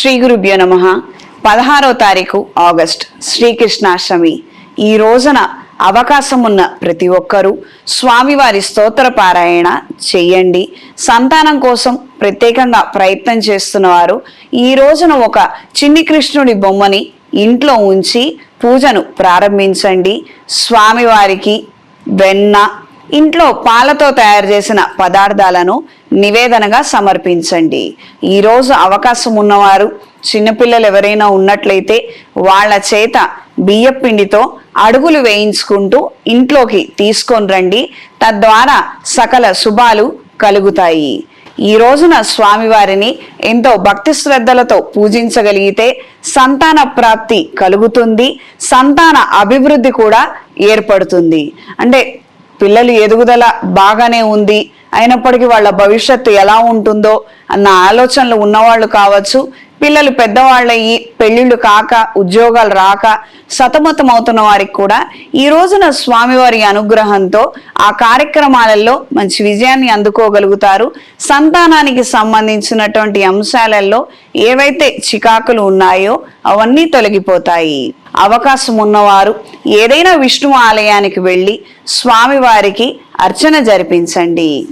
శ్రీ గురుభ్యో నమ. పదహారో తారీఖు ఆగస్ట్. శ్రీకృష్ణాష్టమి. ఈ రోజున అవకాశం ఉన్న ప్రతి ఒక్కరూ స్వామివారి స్తోత్ర పారాయణ చెయ్యండి సంతానం కోసం ప్రత్యేకంగా ప్రయత్నం చేస్తున్నవారు ఈ రోజున ఒక చిన్ని కృష్ణుడి బొమ్మని ఇంట్లో ఉంచి పూజను ప్రారంభించండి. స్వామివారికి వెన్న ఇంట్లో పాలతో తయారు చేసిన పదార్థాలను నివేదనగా సమర్పించండి. ఈరోజు అవకాశం ఉన్నవారు చిన్నపిల్లలు ఎవరైనా ఉన్నట్లయితే వాళ్ళ చేత బియ్యపిండితో అడుగులు వేయించుకుంటూ ఇంట్లోకి తీసుకొని రండి. తద్వారా సకల శుభాలు కలుగుతాయి. ఈ రోజున స్వామివారిని ఎంతో భక్తి శ్రద్ధలతో పూజించగలిగితే సంతాన ప్రాప్తి కలుగుతుంది. సంతాన అభివృద్ధి కూడా ఏర్పడుతుంది. అంటే పిల్లలు ఎదుగుదల బాగానే ఉంది. అయినప్పటికీ వాళ్ళ భవిష్యత్తు ఎలా ఉంటుందో అన్న ఆలోచనలు ఉన్నవాళ్ళు కావచ్చు పిల్లలు పెద్దవాళ్ళయ్యి పెళ్ళిళ్ళు కాక ఉద్యోగాలు రాక సతమతం అవుతున్న వారికి కూడా ఈ రోజున స్వామివారి అనుగ్రహంతో ఆ కార్యక్రమాలలో మంచి విజయాన్ని అందుకోగలుగుతారు. సంతానానికి సంబంధించినటువంటి అంశాలలో ఏవైతే చికాకులు ఉన్నాయో అవన్నీ తొలగిపోతాయి. అవకాశం ఉన్నవారు ఏదైనా విష్ణు ఆలయానికి వెళ్ళి స్వామివారికి అర్చన జరిపించండి.